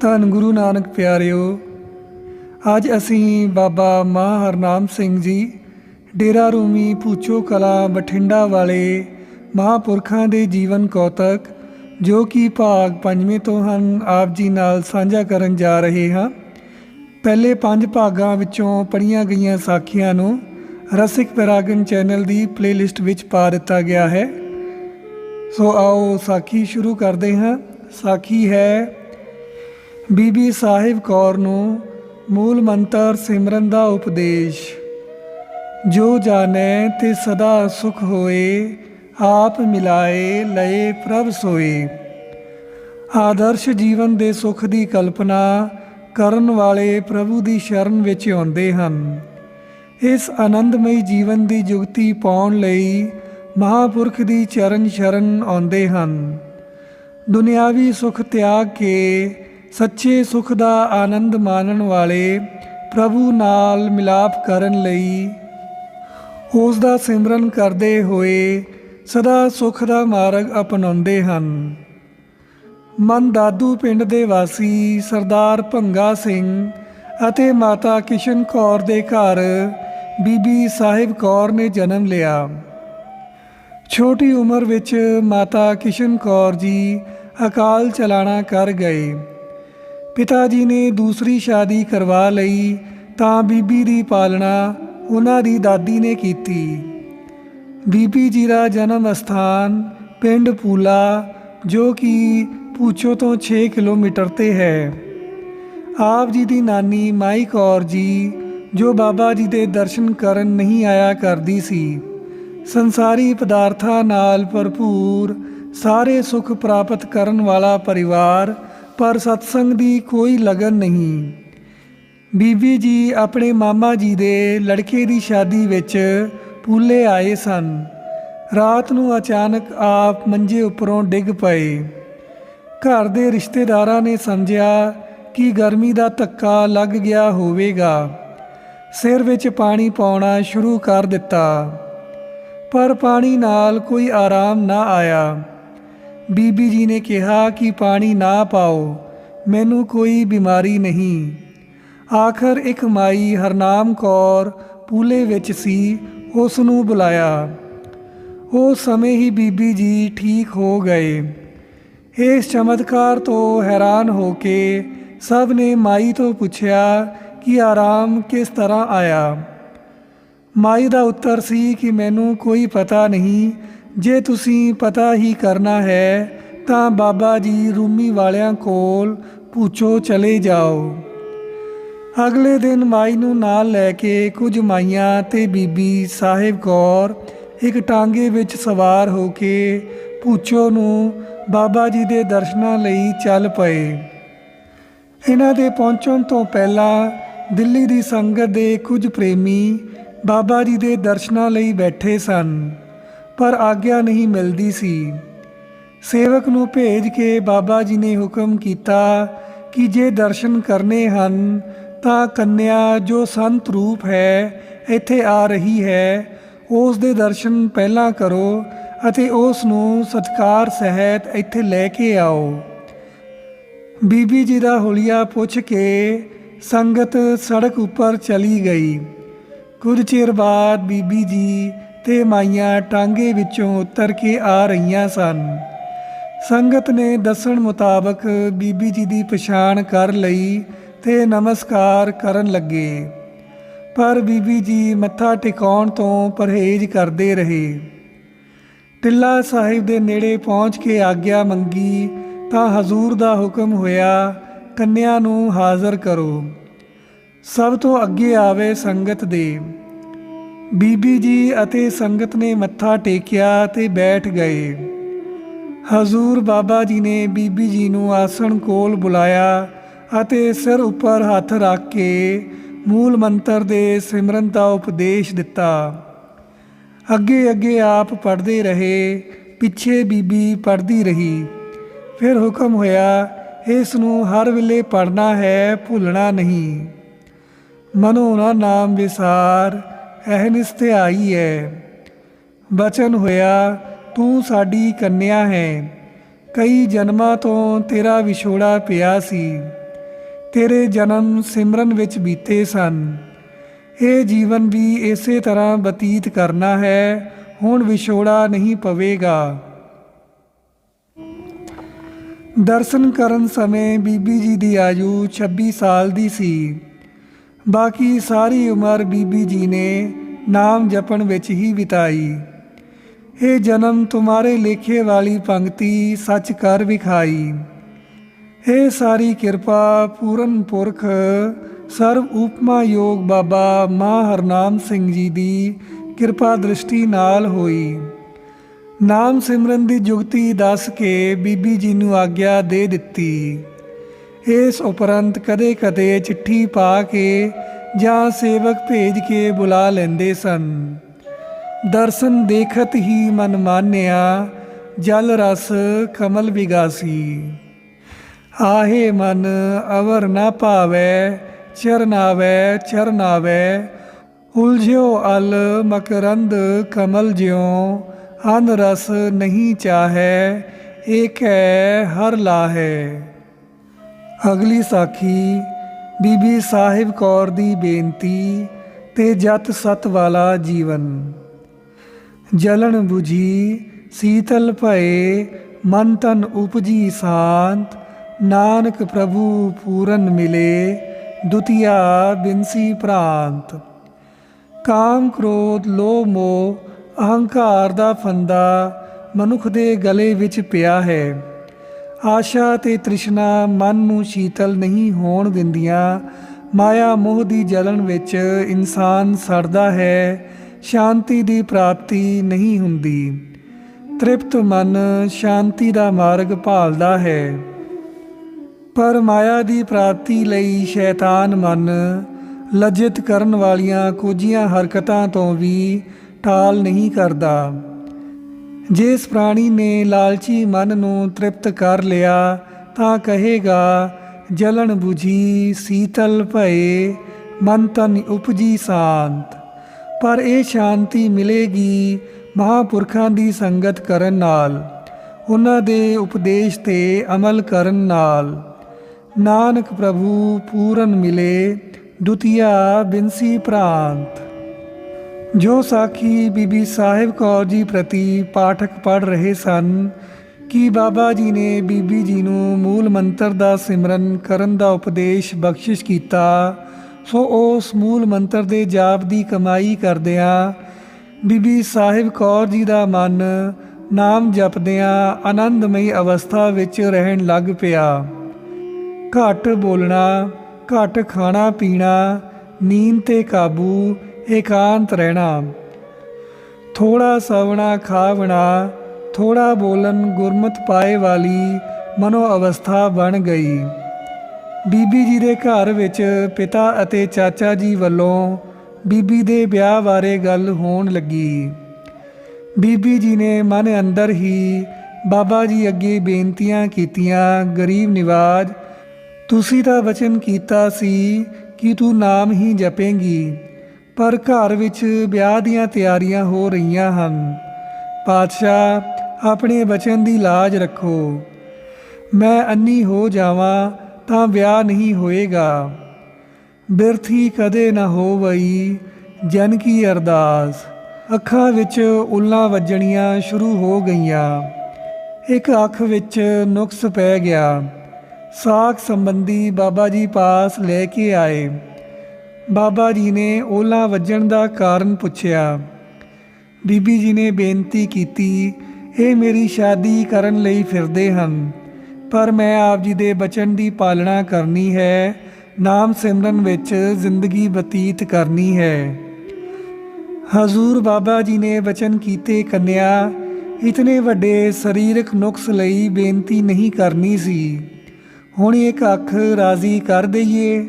ਧੰਨ ਗੁਰੂ ਨਾਨਕ ਪਿਆਰਿਓ, ਅੱਜ ਅਸੀਂ ਬਾਬਾ ਮਾਂ ਹਰਨਾਮ ਸਿੰਘ ਜੀ, ਡੇਰਾ ਰੂਮੀ ਪੂਚੋ ਕਲਾ ਬਠਿੰਡਾ ਵਾਲੇ ਮਹਾਂਪੁਰਖਾਂ ਦੇ ਜੀਵਨ ਕੌਤਕ, ਜੋ ਕਿ ਭਾਗ ਪੰਜਵੇਂ ਤੋਂ ਹਨ, ਆਪ ਜੀ ਨਾਲ ਸਾਂਝਾ ਕਰਨ ਜਾ ਰਹੇ ਹਾਂ। ਪਹਿਲੇ ਪੰਜ ਭਾਗਾਂ ਵਿੱਚੋਂ ਪੜੀਆਂ ਗਈਆਂ ਸਾਖੀਆਂ ਨੂੰ ਰਸਿਕ ਪੈਰਾਗਨ ਚੈਨਲ ਦੀ ਪਲੇਲਿਸਟ ਵਿੱਚ ਪਾ ਦਿੱਤਾ ਗਿਆ ਹੈ। ਸੋ ਆਓ ਸਾਖੀ ਸ਼ੁਰੂ ਕਰਦੇ ਹਾਂ। ਸਾਖੀ ਹੈ ਬੀਬੀ ਸਾਹਿਬ ਕੌਰ ਨੂੰ ਮੂਲ ਮੰਤਰ ਸਿਮਰਨ ਦਾ ਉਪਦੇਸ਼, ਜੋ ਜਾਣੈ ਤੇ ਸਦਾ ਸੁਖ ਹੋਏ, ਆਪ ਮਿਲਾਏ ਲਏ ਪ੍ਰਭ ਸੋਏ। ਆਦਰਸ਼ ਜੀਵਨ ਦੇ ਸੁਖ ਦੀ ਕਲਪਨਾ ਕਰਨ ਵਾਲੇ ਪ੍ਰਭੂ ਦੀ ਸ਼ਰਨ ਵਿੱਚ ਆਉਂਦੇ ਹਨ। ਇਸ ਆਨੰਦਮਈ ਜੀਵਨ ਦੀ ਜੁਗਤੀ ਪਾਉਣ ਲਈ ਮਹਾਪੁਰਖ ਦੀ ਚਰਨ ਸ਼ਰਨ ਆਉਂਦੇ ਹਨ। ਦੁਨਿਆਵੀ ਸੁਖ ਤਿਆਗ ਕੇ ਸੱਚੇ ਸੁਖ ਦਾ ਆਨੰਦ ਮਾਣਨ ਵਾਲੇ ਪ੍ਰਭੂ ਨਾਲ ਮਿਲਾਪ ਕਰਨ ਲਈ ਉਸ ਦਾ ਸਿਮਰਨ ਕਰਦੇ ਹੋਏ ਸਦਾ ਸੁਖ ਦਾ ਮਾਰਗ ਅਪਣਾਉਂਦੇ ਹਨ। ਮਨ ਦਾਦੂ ਪਿੰਡ ਦੇ ਵਾਸੀ ਸਰਦਾਰ ਭੰਗਾ ਸਿੰਘ ਅਤੇ ਮਾਤਾ ਕਿਸ਼ਨ ਕੌਰ ਦੇ ਘਰ ਬੀਬੀ ਸਾਹਿਬ ਕੌਰ ਨੇ ਜਨਮ ਲਿਆ। ਛੋਟੀ ਉਮਰ ਵਿੱਚ ਮਾਤਾ ਕਿਸ਼ਨ ਕੌਰ ਜੀ ਅਕਾਲ ਚਲਾਣਾ ਕਰ ਗਏ। ਪਿਤਾ ਜੀ ਨੇ ਦੂਸਰੀ ਸ਼ਾਦੀ ਕਰਵਾ ਲਈ, ਤਾਂ ਬੀਬੀ ਦੀ ਪਾਲਣਾ ਉਹਨਾਂ ਦੀ ਦਾਦੀ ਨੇ ਕੀਤੀ। ਬੀਬੀ ਜੀ ਦਾ ਜਨਮ ਸਥਾਨ ਪਿੰਡ ਪੂਲਾ, ਜੋ ਕਿ ਪੂਚੋ ਤੋਂ 6 ਕਿਲੋਮੀਟਰ ਤੇ ਹੈ। ਆਪ ਜੀ ਦੀ ਨਾਨੀ ਮਾਈ ਕੌਰ ਜੀ, ਜੋ ਬਾਬਾ ਜੀ ਦੇ ਦਰਸ਼ਨ ਕਰਨ ਨਹੀਂ ਆਇਆ ਕਰਦੀ ਸੀ, ਸੰਸਾਰੀ ਪਦਾਰਥਾਂ ਨਾਲ ਭਰਪੂਰ ਸਾਰੇ ਸੁੱਖ ਪ੍ਰਾਪਤ ਕਰਨ ਵਾਲਾ ਪਰਿਵਾਰ ਪਰ ਸਤਸੰਗ ਦੀ ਕੋਈ ਲਗਨ ਨਹੀਂ। ਬੀਬੀ ਜੀ ਆਪਣੇ ਮਾਮਾ ਜੀ ਦੇ ਲੜਕੇ ਦੀ ਸ਼ਾਦੀ ਵਿੱਚ ਪੂਲੇ ਆਏ ਸਨ। ਰਾਤ ਨੂੰ ਅਚਾਨਕ ਆਪ ਮੰਜੇ ਉੱਪਰੋਂ ਡਿੱਗ ਪਏ। ਘਰ ਦੇ ਰਿਸ਼ਤੇਦਾਰਾਂ ਨੇ ਸਮਝਿਆ ਕਿ ਗਰਮੀ ਦਾ ਧੱਕਾ ਲੱਗ ਗਿਆ ਹੋਵੇਗਾ। ਸਿਰ ਵਿੱਚ ਪਾਣੀ ਪਾਉਣਾ ਸ਼ੁਰੂ ਕਰ ਦਿੱਤਾ। ਪਰ ਪਾਣੀ ਨਾਲ ਕੋਈ ਆਰਾਮ ਨਾ ਆਇਆ। ਬੀਬੀ ਜੀ ਨੇ ਕਿਹਾ ਕਿ ਪਾਣੀ ਨਾ ਪਾਓ, ਮੈਨੂੰ ਕੋਈ ਬਿਮਾਰੀ ਨਹੀਂ। ਆਖਰ ਇੱਕ ਮਾਈ ਹਰਨਾਮ ਕੌਰ ਪੂਲੇ ਵਿੱਚ ਸੀ ਉਸ ਨੂੰ ਬੁਲਾਇਆ। ਉਸ ਸਮੇਂ ਹੀ ਬੀਬੀ ਜੀ ਠੀਕ ਹੋ ਗਏ। ਇਸ ਚਮਤਕਾਰ ਤੋਂ ਹੈਰਾਨ ਹੋ ਕੇ ਸਭ ਨੇ ਮਾਈ ਤੋਂ ਪੁੱਛਿਆ ਕਿ ਆਰਾਮ ਕਿਸ ਤਰ੍ਹਾਂ ਆਇਆ। ਮਾਈ ਦਾ ਉੱਤਰ ਸੀ ਕਿ ਮੈਨੂੰ ਕੋਈ ਪਤਾ ਨਹੀਂ ਜੇ ਤੁਸੀਂ ਪਤਾ ਹੀ ਕਰਨਾ ਹੈ, ਤਾਂ ਬਾਬਾ ਜੀ ਰੂਮੀ ਵਾਲਿਆਂ ਕੋਲ ਪੁੱਛੋ ਚਲੇ ਜਾਓ। ਅਗਲੇ ਦਿਨ ਮਾਈ ਨੂੰ ਨਾਲ ਲੈ ਕੇ ਕੁਝ ਮਾਈਆਂ ਤੇ ਬੀਬੀ ਸਾਹਿਬ ਕੌਰ ਇੱਕ ਟਾਂਗੇ ਵਿੱਚ ਸਵਾਰ ਹੋ ਕੇ ਪੁੱਛੋ ਨੂੰ ਬਾਬਾ ਜੀ ਦੇ ਦਰਸ਼ਨਾਂ ਲਈ ਚੱਲ ਪਏ। ਇਹਨਾਂ ਦੇ ਪਹੁੰਚਣ ਤੋਂ ਪਹਿਲਾਂ ਦਿੱਲੀ ਦੀ ਸੰਗਤ ਦੇ ਕੁਝ ਪ੍ਰੇਮੀ ਬਾਬਾ ਜੀ ਦੇ ਦਰਸ਼ਨਾਂ ਲਈ ਬੈਠੇ ਸਨ। ਪਰ ਆਗਿਆ ਨਹੀਂ ਮਿਲਦੀ ਸੀ। ਸੇਵਕ ਨੂੰ ਭੇਜ ਕੇ ਬਾਬਾ ਜੀ ਨੇ ਹੁਕਮ ਕੀਤਾ ਕਿ ਜੇ ਦਰਸ਼ਨ ਕਰਨੇ ਹਨ, ਤਾਂ ਕੰਨਿਆ ਜੋ ਸੰਤ ਰੂਪ ਹੈ, ਇੱਥੇ ਆ ਰਹੀ ਹੈ। ਉਸ ਦੇ ਦਰਸ਼ਨ ਪਹਿਲਾਂ ਕਰੋ ਅਤੇ ਉਸ ਨੂੰ ਸਤਕਾਰ ਸਹਿਤ ਇੱਥੇ ਲੈ ਕੇ ਆਓ। ਬੀਬੀ ਜੀ ਦਾ ਹੁਲੀਆ ਪੁੱਛ ਕੇ ਸੰਗਤ ਸੜਕ ਉੱਪਰ ਚਲੀ ਗਈ। ਕੁਝ ਚਿਰ ਬਾਅਦ ਬੀਬੀ ਜੀ ਤੇ ਮਾਈਆਂ ਟਾਂਗੇ ਵਿੱਚੋਂ ਉਤਰ ਕੇ ਆ ਰਹੀਆਂ ਸਨ। ਸੰਗਤ ਨੇ ਦੱਸਣ ਮੁਤਾਬਕ ਬੀਬੀ ਜੀ ਦੀ ਪਛਾਣ ਕਰ ਲਈ ਤੇ ਨਮਸਕਾਰ ਕਰਨ ਲੱਗੇ। ਪਰ ਬੀਬੀ ਜੀ ਮੱਥਾ ਟਿਕਾਉਣ ਤੋਂ ਪਰਹੇਜ਼ ਕਰਦੇ ਰਹੇ। ਟਿੱਲਾ ਸਾਹਿਬ ਦੇ ਨੇੜੇ ਪਹੁੰਚ ਕੇ ਆਗਿਆ ਮੰਗੀ ਤਾਂ ਹਜ਼ੂਰ ਦਾ ਹੁਕਮ ਹੋਇਆ, ਕੰਨਿਆ ਨੂੰ ਹਾਜ਼ਰ ਕਰੋ। ਸਭ ਤੋਂ ਅੱਗੇ ਆਵੇ ਸੰਗਤ ਦੇ। ਬੀਬੀ ਜੀ ਅਤੇ ਸੰਗਤ ਨੇ ਮੱਥਾ ਟੇਕਿਆ ਤੇ ਬੈਠ ਗਏ। ਹਜ਼ੂਰ ਬਾਬਾ ਜੀ ਨੇ ਬੀਬੀ ਜੀ ਨੂੰ ਆਸਣ ਕੋਲ ਬੁਲਾਇਆ ਅਤੇ ਸਿਰ ਉੱਪਰ ਹੱਥ ਰੱਖ ਕੇ ਮੂਲ ਮੰਤਰ ਦੇ ਸਿਮਰਨ ਦਾ ਉਪਦੇਸ਼ ਦਿੱਤਾ। ਅੱਗੇ ਅੱਗੇ ਆਪ ਪੜ੍ਹਦੇ ਰਹੇ, ਪਿੱਛੇ ਬੀਬੀ ਪੜ੍ਹਦੀ ਰਹੀ। ਫਿਰ ਹੁਕਮ ਹੋਇਆ, ਇਸ ਨੂੰ ਹਰ ਵੇਲੇ ਪੜ੍ਹਨਾ ਹੈ, ਭੁੱਲਣਾ ਨਹੀਂ। ਮਨੋ ਨਾ ਨਾਮ ਵਿਸਾਰ ਅਹਨਿਸ ਧਿਆਈ ਹੈ। ਬਚਨ ਹੋਇਆ, ਤੂੰ ਸਾਡੀ ਕੰਨਿਆ ਹੈ। ਕਈ ਜਨਮਾਂ ਤੋਂ ਤੇਰਾ ਵਿਛੋੜਾ ਪਿਆ ਸੀ। ਤੇਰੇ ਜਨਮ ਸਿਮਰਨ ਵਿੱਚ ਬੀਤੇ ਸਨ। ਇਹ ਜੀਵਨ ਵੀ ਇਸੇ ਤਰ੍ਹਾਂ ਬਤੀਤ ਕਰਨਾ ਹੈ, ਹੁਣ ਵਿਛੋੜਾ ਨਹੀਂ ਪਵੇਗਾ। ਦਰਸ਼ਨ ਕਰਨ ਸਮੇਂ ਬੀਬੀ ਜੀ ਦੀ ਆਯੂ 26 ਸਾਲ ਦੀ ਸੀ। ਬਾਕੀ ਸਾਰੀ ਉਮਰ ਬੀਬੀ ਜੀ ਨੇ ਨਾਮ ਜਪਣ ਵਿੱਚ ਹੀ ਬਿਤਾਈ। ਇਹ ਜਨਮ ਤੁਮਾਰੇ ਲੇਖੇ ਵਾਲੀ ਪੰਕਤੀ ਸੱਚ ਕਰ ਵਿਖਾਈ। ਇਹ ਸਾਰੀ ਕਿਰਪਾ, ਪੂਰਨ ਪੁਰਖ, ਸਰਵ ਉਪਮਾ ਯੋਗ ਬਾਬਾ ਮਾਂ ਹਰਨਾਮ ਸਿੰਘ ਜੀ ਦੀ ਕਿਰਪਾ ਦ੍ਰਿਸ਼ਟੀ ਨਾਲ ਹੋਈ। ਨਾਮ ਸਿਮਰਨ ਦੀ ਜੁਗਤੀ ਦੱਸ ਕੇ ਬੀਬੀ ਜੀ ਨੂੰ ਆਗਿਆ ਦੇ ਦਿੱਤੀ। ਇਸ ਉਪਰੰਤ ਕਦੇ-ਕਦੇ ਚਿੱਠੀ ਪਾ ਕੇ ਜਾਂ ਸੇਵਕ ਭੇਜ ਕੇ ਬੁਲਾ ਲੈਂਦੇ ਸਨ। ਦਰਸ਼ਨ ਦੇਖਤ ਹੀ ਮਨ ਮਾਨਿਆ, ਜਲ ਰਸ ਕਮਲ ਵਿਗਾਸੀ। ਆਹੇ ਮਨ, ਅਵਰ ਨਾ ਭਾਵੈ ਚਰਨਾਵੈ ਚਰਨਾਵੈ ਉਲਝਿਓ ਅਲ, ਮਕਰੰਦ ਕਮਲ ਜਿਉ। ਅਨ ਰਸ ਨਹੀਂ ਚਾਹੈ, ਏਕੈ ਹਰ ਲਾਹੈ। ਅਗਲੀ ਸਾਖੀ, ਬੀਬੀ ਸਾਹਿਬ ਕੌਰ ਦੀ ਬੇਨਤੀ ਤੇ ਜਤ ਸਤ ਵਾਲਾ ਜੀਵਨ। ਜਲਣ 부ਜੀ ਸੀਤਲ ਭਏ, ਮਨ ਤਨ ਉਪਜੀ ਸ਼ਾਂਤ, ਨਾਨਕ ਪ੍ਰਭੂ ਪੂਰਨ ਮਿਲੇ, ਦੁਤੀਆ ਬਿਨਸੀ ਪ੍ਰਾਂਤ ਕਾਮ ਕ੍ਰੋਧ, ਲੋਭ, ਮੋਹ, ਅਹੰਕਾਰ ਦਾ ਫੰਦਾ ਮਨੁੱਖ ਦੇ ਗਲੇ ਵਿੱਚ ਪਿਆ ਹੈ। ਆਸ਼ਾ ਤੇ ਤ੍ਰਿਸ਼ਨਾ ਮਨ ਨੂੰ ਸ਼ੀਤਲ ਨਹੀਂ ਹੋਣ ਦਿੰਦੀਆਂ। ਮਾਇਆ ਮੋਹ ਦੀ ਜਲਨ ਵਿੱਚ ਇਨਸਾਨ ਸੜਦਾ ਹੈ, ਸ਼ਾਂਤੀ ਦੀ ਪ੍ਰਾਪਤੀ ਨਹੀਂ ਹੁੰਦੀ। ਤ੍ਰਿਪਤ ਮਨ ਸ਼ਾਂਤੀ ਦਾ ਮਾਰਗ ਭਾਲਦਾ ਹੈ। ਪਰ ਮਾਇਆ ਦੀ ਪ੍ਰਾਪਤੀ ਲਈ ਸ਼ੈਤਾਨ ਮਨ ਲজ্ਜਿਤ ਕਰਨ ਵਾਲੀਆਂ ਕੁਝੀਆਂ ਹਰਕਤਾਂ ਤੋਂ ਵੀ ਟਾਲ ਨਹੀਂ ਕਰਦਾ। ਜਿਸ ਪ੍ਰਾਣੀ ਨੇ ਲਾਲਚੀ ਮਨ ਨੂੰ ਤ੍ਰਿਪਤ ਕਰ ਲਿਆ, ਤਾਂ ਕਹੇਗਾ ਜਲਣ 부ਜੀ ਸੀਤਲ ਭਏ, ਮਨ ਤਨ ਉਪਜੀ ਸ਼ਾਂਤ। ਪਰ ਇਹ ਸ਼ਾਂਤੀ ਮਿਲੇਗੀ ਮਹਾਪੁਰਖਾਂ ਦੀ ਸੰਗਤ ਕਰਨ ਨਾਲ, ਉਹਨਾਂ ਦੇ ਉਪਦੇਸ਼ ਤੇ ਅਮਲ ਕਰਨ ਨਾਲ। ਨਾਨਕ ਪ੍ਰਭੂ ਪੂਰਨ ਮਿਲੇ, ਦੁਤੀਆ ਬਿਨਸੀ ਪ੍ਰਾਂਤ। ਜੋ ਸਾਖੀ ਬੀਬੀ ਸਾਹਿਬ ਕੌਰ ਜੀ ਪ੍ਰਤੀ ਪਾਠਕ ਪੜ ਰਹੇ ਸਨ, ਕਿ ਬਾਬਾ ਜੀ ਨੇ ਬੀਬੀ ਜੀ ਨੂੰ ਮੂਲ ਮੰਤਰ ਦਾ ਸਿਮਰਨ ਕਰਨ ਦਾ ਉਪਦੇਸ਼ ਬਖਸ਼ਿਸ਼ ਕੀਤਾ, ਸੋ ਉਸ ਮੂਲ ਮੰਤਰ ਦੇ ਜਾਪ ਦੀ ਕਮਾਈ ਕਰਦਿਆਂ ਬੀਬੀ ਸਾਹਿਬ ਕੌਰ ਜੀ ਦਾ ਮਨ ਨਾਮ ਜਪਦਿਆਂ ਆਨੰਦਮਈ ਅਵਸਥਾ ਵਿੱਚ ਰਹਿਣ ਲੱਗ ਪਿਆ। ਘੱਟ ਬੋਲਣਾ, ਘੱਟ ਖਾਣਾ ਪੀਣਾ, ਨੀਂਦ ਤੇ ਕਾਬੂ ਇਕਾਂਤ ਰਹਿਣਾ। ਥੋੜਾ ਸਵਣਾ ਖਾਵਣਾ ਥੋੜਾ ਬੋਲਨ ਗੁਰਮਤ ਪਾਏ ਵਾਲੀ ਮਨੋ ਅਵਸਥਾ ਬਣ ਗਈ। ਬੀਬੀ ਜੀ ਦੇ ਘਰ ਵਿੱਚ ਪਿਤਾ ਅਤੇ ਚਾਚਾ ਜੀ ਵੱਲੋਂ ਬੀਬੀ ਦੇ ਵਿਆਹ ਬਾਰੇ ਗੱਲ ਹੋਣ ਲੱਗੀ। ਬੀਬੀ ਜੀ ਨੇ ਮਨ ਅੰਦਰ ਹੀ ਬਾਬਾ ਜੀ ਅੱਗੇ ਬੇਨਤੀਆਂ ਕੀਤੀਆਂ, ਗਰੀਬ ਨਿਵਾਜ, ਤੁਸੀਂ ਤਾਂ ਵਚਨ ਕੀਤਾ ਸੀ ਕਿ ਤੂੰ ਨਾਮ ਹੀ ਜਪੇਂਗੀ। ਪਰ ਘਰ ਵਿੱਚ ਵਿਆਹ ਦੀਆਂ ਤਿਆਰੀਆਂ ਹੋ ਰਹੀਆਂ ਹਨ। ਪਾਤਸ਼ਾਹ, ਆਪਣੇ ਬਚਨ ਦੀ ਲਾਜ ਰੱਖੋ। ਮੈਂ ਅੰਨੀ ਹੋ ਜਾਵਾਂ ਤਾਂ ਵਿਆਹ ਨਹੀਂ ਹੋਏਗਾ। ਬਿਰਥੀ ਕਦੇ ਨਾ ਹੋਵਈ, ਜਨ ਕੀ ਅਰਦਾਸ। ਅੱਖਾਂ ਵਿੱਚ ਉੱਲਾਂ ਵੱਜਣੀਆਂ ਸ਼ੁਰੂ ਹੋ ਗਈਆਂ। ਇੱਕ ਅੱਖ ਵਿੱਚ ਨੁਕਸ ਪੈ ਗਿਆ। ਸਾਖ ਸੰਬੰਧੀ ਬਾਬਾ ਜੀ ਪਾਸ ਲੈ ਕੇ ਆਏ। ਬਾਬਾ ਜੀ ਨੇ ਓਲਾ ਵੱਜਣ ਦਾ ਕਾਰਨ ਪੁੱਛਿਆ। ਬੀਬੀ ਜੀ ਨੇ ਬੇਨਤੀ ਕੀਤੀ, ਇਹ ਮੇਰੀ ਸ਼ਾਦੀ ਕਰਨ ਲਈ ਫਿਰਦੇ ਹਨ, ਪਰ ਮੈਂ ਆਪ ਜੀ ਦੇ ਬਚਨ ਦੀ ਪਾਲਣਾ ਕਰਨੀ ਹੈ, ਨਾਮ ਸਿਮਰਨ ਵਿੱਚ ਜ਼ਿੰਦਗੀ ਬਤੀਤ ਕਰਨੀ ਹੈ। ਹਜ਼ੂਰ ਬਾਬਾ ਜੀ ਨੇ ਬਚਨ ਕੀਤੇ, ਕੰਨਿਆ, ਇਤਨੇ ਵੱਡੇ ਸਰੀਰਕ ਨੁਕਸ ਲਈ ਬੇਨਤੀ ਨਹੀਂ ਕਰਨੀ ਸੀ। ਹੁਣ ਇੱਕ ਅੱਖ ਰਾਜ਼ੀ ਕਰ ਦਈਏ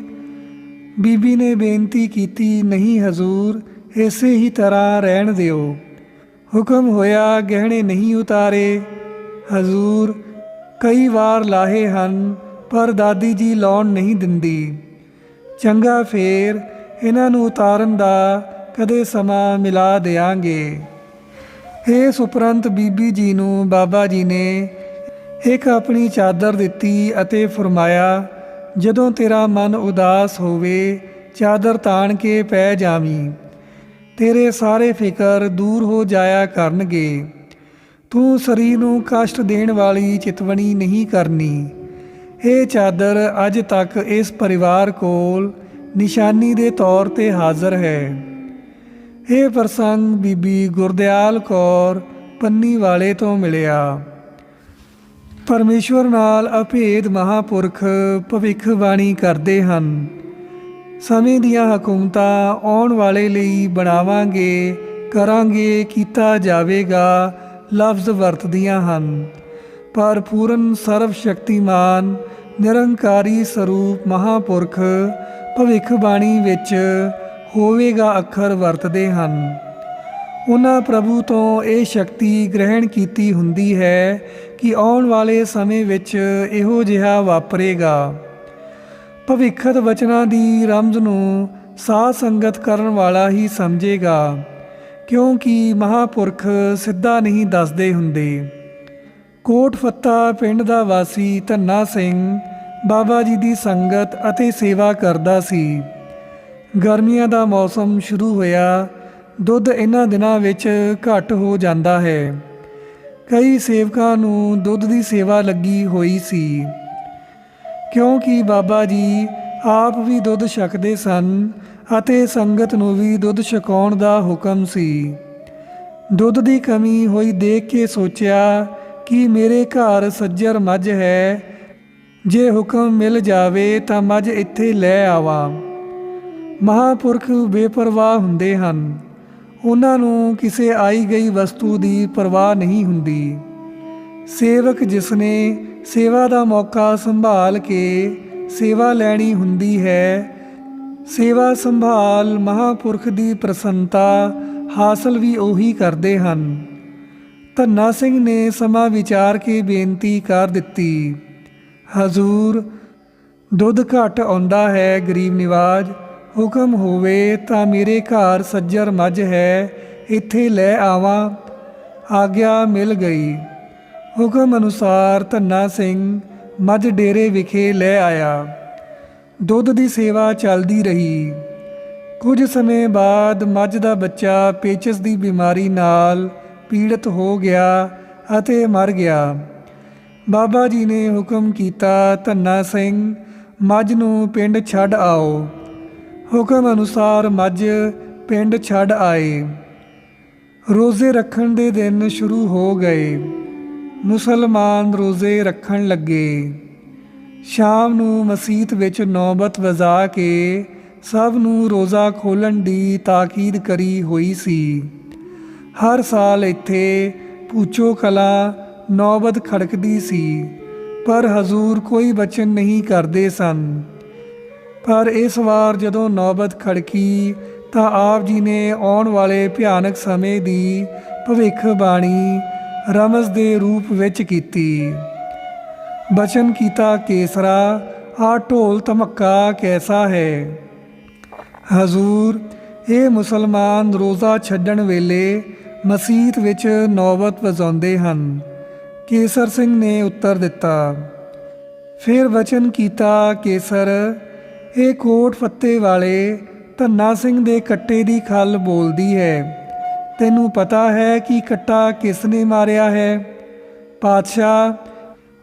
ਬੀਬੀ ਨੇ ਬੇਨਤੀ ਕੀਤੀ, ਨਹੀਂ ਹਜ਼ੂਰ, ਇਸੇ ਹੀ ਤਰ੍ਹਾਂ ਰਹਿਣ ਦਿਓ। ਹੁਕਮ ਹੋਇਆ ਗਹਿਣੇ ਨਹੀਂ ਉਤਾਰੇ। ਹਜ਼ੂਰ, ਕਈ ਵਾਰ ਲਾਹੇ ਹਨ, ਪਰ ਦਾਦੀ ਜੀ ਲਾਉਣ ਨਹੀਂ ਦਿੰਦੀ। ਚੰਗਾ ਫੇਰ ਇਹਨਾਂ ਨੂੰ ਉਤਾਰਨ ਦਾ ਕਦੇ ਸਮਾਂ ਮਿਲਾ ਦੇਾਂਗੇ ਇਸ ਉਪਰੰਤ ਬੀਬੀ ਜੀ ਨੂੰ ਬਾਬਾ ਜੀ ਨੇ ਇੱਕ ਆਪਣੀ ਚਾਦਰ ਦਿੱਤੀ ਅਤੇ ਫਰਮਾਇਆ ਜਦੋਂ ਤੇਰਾ ਮਨ ਉਦਾਸ ਹੋਵੇ, ਚਾਦਰ ਤਾਣ ਕੇ ਪੈ ਜਾਵੀਂ। ਤੇਰੇ ਸਾਰੇ ਫਿਕਰ ਦੂਰ ਹੋ ਜਾਇਆ ਕਰਨਗੇ। ਤੂੰ ਸਰੀਰ ਨੂੰ ਕਸ਼ਟ ਦੇਣ ਵਾਲੀ ਚਿਤਵਣੀ ਨਹੀਂ ਕਰਨੀ। ਇਹ ਚਾਦਰ, ਅੱਜ ਤੱਕ ਇਸ ਪਰਿਵਾਰ ਕੋਲ ਨਿਸ਼ਾਨੀ ਦੇ ਤੌਰ ਤੇ ਹਾਜ਼ਰ ਹੈ। ਇਹ ਪ੍ਰਸੰਗ, ਬੀਬੀ ਗੁਰਦਿਆਲ ਕੌਰ, ਪੰਨੀ ਵਾਲੇ ਤੋਂ ਮਿਲਿਆ। ਪਰਮੇਸ਼ਵਰ ਨਾਲ ਅਭੇਦ ਮਹਾਪੁਰਖ ਭਵਿੱਖਬਾਣੀ ਕਰਦੇ ਹਨ। ਸਮੇਂ ਦੀਆਂ ਹਕੂਮਤਾਂ ਆਉਣ ਵਾਲੇ ਲਈ ਬਣਾਵਾਂਗੇ, ਕਰਾਂਗੇ, ਕੀਤਾ ਜਾਵੇਗਾ, ਲਫ਼ਜ਼ ਵਰਤਦੀਆਂ ਹਨ। ਪਰ ਪੂਰਨ ਸਰਵ ਸ਼ਕਤੀਮਾਨ ਨਿਰੰਕਾਰੀ ਸਰੂਪ ਮਹਾਪੁਰਖ ਭਵਿੱਖਬਾਣੀ ਵਿੱਚ ਹੋਵੇਗਾ ਅੱਖਰ ਵਰਤਦੇ ਹਨ। ਉਹਨਾਂ ਪ੍ਰਭੂ ਤੋਂ ਇਹ ਸ਼ਕਤੀ ਗ੍ਰਹਿਣ ਕੀਤੀ ਹੁੰਦੀ ਹੈ ਕਿ ਆਉਣ ਵਾਲੇ ਸਮੇਂ ਵਿੱਚ ਇਹੋ ਜਿਹਾ ਵਾਪਰੇਗਾ। ਭਵਿੱਖਤ ਵਚਨਾਂ ਦੀ ਰਮਜ਼ ਨੂੰ ਸਾਧ ਸੰਗਤ ਕਰਨ ਵਾਲਾ ਹੀ ਸਮਝੇਗਾ, ਕਿਉਂਕਿ ਮਹਾਪੁਰਖ ਸਿੱਧਾ ਨਹੀਂ ਦੱਸਦੇ ਹੁੰਦੇ। ਕੋਟ ਫੱਤਾ ਪਿੰਡ ਦਾ ਵਾਸੀ ਧੰਨਾ ਸਿੰਘ ਬਾਬਾ ਜੀ ਦੀ ਸੰਗਤ ਅਤੇ ਸੇਵਾ ਕਰਦਾ ਸੀ। ਗਰਮੀਆਂ ਦਾ ਮੌਸਮ ਸ਼ੁਰੂ ਹੋਇਆ ਦੁੱਧ ਇਹਨਾਂ ਦਿਨਾਂ ਵਿੱਚ ਘੱਟ ਹੋ ਜਾਂਦਾ ਹੈ। ਕਈ ਸੇਵਕਾਂ ਨੂੰ ਦੁੱਧ ਦੀ ਸੇਵਾ ਲੱਗੀ ਹੋਈ ਸੀ। ਕਿਉਂਕਿ ਬਾਬਾ ਜੀ ਆਪ ਵੀ ਦੁੱਧ ਛਕਦੇ ਸਨ ਅਤੇ ਸੰਗਤ ਨੂੰ ਵੀ ਦੁੱਧ ਛਕਾਉਣ ਦਾ ਹੁਕਮ ਸੀ। ਦੁੱਧ ਦੀ ਕਮੀ ਹੋਈ ਦੇਖ ਕੇ ਸੋਚਿਆ ਕਿ ਮੇਰੇ ਘਰ ਸੱਜਰ ਮੱਝ ਹੈ। ਜੇ ਹੁਕਮ ਮਿਲ ਜਾਵੇ ਤਾਂ ਮੱਝ ਇੱਥੇ ਲੈ ਆਵਾਂ। ਮਹਾਪੁਰਖ ਬੇਪਰਵਾਹ ਹੁੰਦੇ ਹਨ। ਉਹਨਾਂ ਨੂੰ ਕਿਸੇ ਆਈ ਗਈ ਵਸਤੂ ਦੀ ਪਰਵਾਹ ਨਹੀਂ ਹੁੰਦੀ। ਸੇਵਕ ਜਿਸਨੇ ਸੇਵਾ ਦਾ ਮੌਕਾ ਸੰਭਾਲ ਕੇ ਸੇਵਾ ਲੈਣੀ ਹੁੰਦੀ ਹੈ, ਸੇਵਾ ਸੰਭਾਲ ਮਹਾਪੁਰਖ ਦੀ ਪ੍ਰਸੰਨਤਾ ਹਾਸਲ ਵੀ ਉਹੀ ਕਰਦੇ ਹਨ। ਧੰਨਾ ਸਿੰਘ ਨੇ ਸਮਾਂ ਵਿਚਾਰ ਕੇ ਬੇਨਤੀ ਕਰ ਦਿੱਤੀ, ਹਜ਼ੂਰ, ਦੁੱਧ ਘਟ ਆਉਂਦਾ ਹੈ ਗਰੀਬ ਨਿਵਾਜ ਹੁਕਮ ਹੋਵੇ ਤਾਂ ਮੇਰੇ ਘਰ ਸੱਜਰ ਮੱਝ ਹੈ, ਇੱਥੇ ਲੈ ਆਵਾਂ। ਆਗਿਆ ਮਿਲ ਗਈ। ਹੁਕਮ ਅਨੁਸਾਰ ਧੰਨਾ ਸਿੰਘ ਮੱਝ ਡੇਰੇ ਵਿਖੇ ਲੈ ਆਇਆ। ਦੁੱਧ ਦੀ ਸੇਵਾ ਚੱਲਦੀ ਰਹੀ। ਕੁਝ ਸਮੇਂ ਬਾਅਦ ਮੱਝ ਦਾ ਬੱਚਾ ਪੇਚਸ ਦੀ ਬਿਮਾਰੀ ਨਾਲ ਪੀੜਤ ਹੋ ਗਿਆ ਅਤੇ ਮਰ ਗਿਆ। ਬਾਬਾ ਜੀ ਨੇ ਹੁਕਮ ਕੀਤਾ, ਧੰਨਾ ਸਿੰਘ ਮੱਝ ਨੂੰ ਪਿੰਡ ਛੱਡ ਆਓ। ਹੁਕਮ ਅਨੁਸਾਰ ਮੱਝ ਪਿੰਡ ਛੱਡ ਆਏ ਰੋਜ਼ੇ ਰੱਖਣ ਦੇ ਦਿਨ ਸ਼ੁਰੂ ਹੋ ਗਏ। ਮੁਸਲਮਾਨ ਰੋਜ਼ੇ ਰੱਖਣ ਲੱਗੇ। ਸ਼ਾਮ ਨੂੰ ਮਸਜਿਦ ਵਿੱਚ ਨੌਬਤ ਵਜਾ ਕੇ ਸਭ ਨੂੰ ਰੋਜ਼ਾ ਖੋਲਣ ਦੀ ਤਾਕੀਦ ਕਰੀ ਹੋਈ ਸੀ। ਹਰ ਸਾਲ ਇੱਥੇ ਪੂਚੋ ਕਲਾ ਨੌਬਤ ਖੜਕਦੀ ਸੀ, ਪਰ ਹਜ਼ੂਰ ਕੋਈ ਬਚਨ ਨਹੀਂ ਕਰਦੇ ਸਨ। ਪਰ ਇਸ ਵਾਰ ਜਦੋਂ ਨੌਬਤ ਖੜਕੀ ਤਾਂ ਆਪ ਜੀ ਨੇ ਆਉਣ ਵਾਲੇ ਭਿਆਨਕ ਸਮੇਂ ਦੀ ਭਵਿੱਖਬਾਣੀ ਰਮਜ਼ ਦੇ ਰੂਪ ਵਿੱਚ ਕੀਤੀ। ਬਚਨ ਕੀਤਾ ਕੇਸਰਾ ਆ ਢੋਲ ਧਮੱਕਾ ਕੈਸਾ ਹੈ? ਹਜ਼ੂਰ, ਇਹ ਮੁਸਲਮਾਨ ਰੋਜ਼ਾ ਛੱਡਣ ਵੇਲੇ ਮਸਜਿਦ ਵਿੱਚ ਨੌਬਤ ਵਜਾਉਂਦੇ ਹਨ। ਕੇਸਰ ਸਿੰਘ ਨੇ ਉੱਤਰ ਦਿੱਤਾ। ਫਿਰ ਵਚਨ ਕੀਤਾ ਕੇਸਰ ਇਹ ਕੋਟ ਫੱਤੇ ਵਾਲੇ ਧੰਨਾ ਸਿੰਘ ਦੇ ਕੱਟੇ ਦੀ ਖੱਲ ਬੋਲਦੀ ਹੈ। ਤੈਨੂੰ ਪਤਾ ਹੈ ਕਿ ਕੱਟਾ ਕਿਸ ਨੇ ਮਾਰਿਆ ਹੈ। ਪਾਤਸ਼ਾਹ,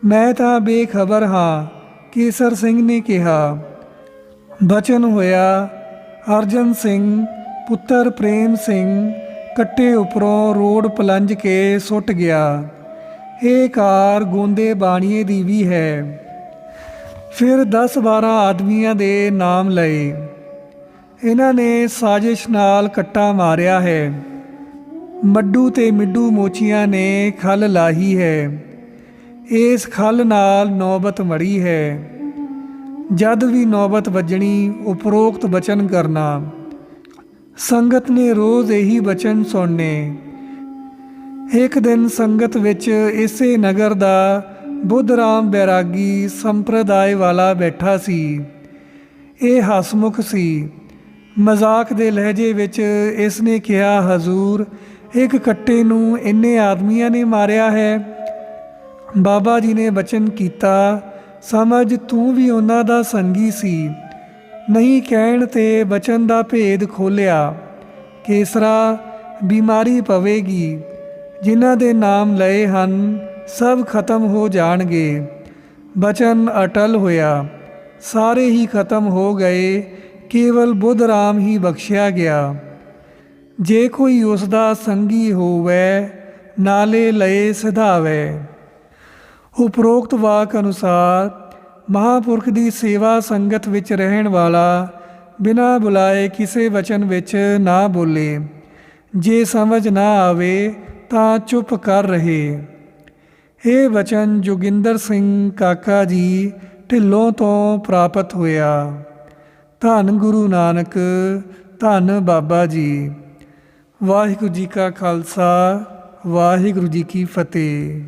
ਮੈਂ ਤਾਂ ਬੇਖਬਰ ਹਾਂ, ਕੇਸਰ ਸਿੰਘ ਨੇ ਕਿਹਾ। ਬਚਨ ਹੋਇਆ, ਅਰਜਨ ਸਿੰਘ, ਪੁੱਤਰ ਪ੍ਰੇਮ ਸਿੰਘ ਕੱਟੇ ਉੱਪਰੋਂ ਰੋਡ ਪਲੰਜ ਕੇ ਸੁੱਟ ਗਿਆ। ਇਹ ਕਾਰ ਗੋਂਦੇ ਬਾਣੀਏ ਦੀ ਵੀ ਹੈ। ਫਿਰ 10-12 ਆਦਮੀਆਂ ਦੇ ਨਾਮ ਲਏ। ਇਹਨਾਂ ਨੇ ਸਾਜ਼ਿਸ਼ ਨਾਲ ਕੱਟਾ ਮਾਰਿਆ ਹੈ। ਮੱਡੂ ਤੇ ਮਿੱਡੂ ਮੋਚੀਆਂ ਨੇ ਖਲ ਲਾਹੀ ਹੈ। ਇਸ ਖਲ ਨਾਲ ਨੌਬਤ ਮੜੀ ਹੈ। ਜਦ ਵੀ ਨੌਬਤ ਵੱਜਣੀ, ਉਪਰੋਕਤ ਬਚਨ ਕਰਨਾ। ਸੰਗਤ ਨੇ ਰੋਜ਼ ਇਹੀ ਬਚਨ ਸੁਣਨੇ। ਇੱਕ ਦਿਨ ਸੰਗਤ ਵਿੱਚ ਇਸੇ ਨਗਰ ਦਾ ਬੁੱਧ ਰਾਮ ਬੈਰਾਗੀ ਸੰਪਰਦਾਇ ਵਾਲਾ ਬੈਠਾ ਸੀ। ਇਹ ਹਸਮੁਖ ਸੀ। ਮਜ਼ਾਕ ਦੇ ਲਹਿਜੇ ਵਿੱਚ ਇਸ ਨੇ ਕਿਹਾ, ਹਜ਼ੂਰ, ਇੱਕ ਕੱਟੇ ਨੂੰ ਇੰਨੇ ਆਦਮੀਆਂ ਨੇ ਮਾਰਿਆ ਹੈ। ਬਾਬਾ ਜੀ ਨੇ ਬਚਨ ਕੀਤਾ, ਸਮਝ, ਤੂੰ ਵੀ ਉਹਨਾਂ ਦਾ ਸੰਗੀ ਸੀ। ਨਹੀਂ ਕਹਿਣ ਤੇ ਬਚਨ ਦਾ ਭੇਦ ਖੋਲਿਆ ਕੇਸਰਾ, ਬਿਮਾਰੀ ਪਵੇਗੀ। ਜਿਨ੍ਹਾਂ ਦੇ ਨਾਮ ਲਏ ਹਨ ਸਭ ਖਤਮ ਹੋ ਜਾਣਗੇ। ਬਚਨ ਅਟਲ ਹੋਇਆ। ਸਾਰੇ ਹੀ ਖਤਮ ਹੋ ਗਏ। ਕੇਵਲ ਬੁੱਧ ਰਾਮ ਹੀ ਬਖਸ਼ਿਆ ਗਿਆ। ਜੇ ਕੋਈ ਉਸ ਦਾ ਸੰਗੀ ਹੋਵੇ, ਨਾਲੇ ਲਏ ਸਿਧਾਵੇ। ਉਪਰੋਕਤ ਵਾਕ ਅਨੁਸਾਰ, ਮਹਾਪੁਰਖ ਦੀ ਸੇਵਾ ਸੰਗਤ ਵਿੱਚ ਰਹਿਣ ਵਾਲਾ, ਬਿਨਾਂ ਬੁਲਾਏ ਕਿਸੇ ਵਚਨ ਵਿੱਚ ਨਾ ਬੋਲੇ। ਜੇ ਸਮਝ ਨਾ ਆਵੇ, ਤਾਂ ਚੁੱਪ ਕਰ ਰਹੇ। ਇਹ ਵਚਨ ਜੋਗਿੰਦਰ ਸਿੰਘ ਕਾਕਾ ਜੀ, ਢਿੱਲੋਂ ਤੋਂ ਪ੍ਰਾਪਤ ਹੋਇਆ। ਧੰਨ ਗੁਰੂ ਨਾਨਕ, ਧੰਨ ਬਾਬਾ ਜੀ। ਵਾਹਿਗੁਰੂ ਜੀ ਕਾ ਖਾਲਸਾ, ਵਾਹਿਗੁਰੂ ਜੀ ਕੀ ਫਤਿਹ।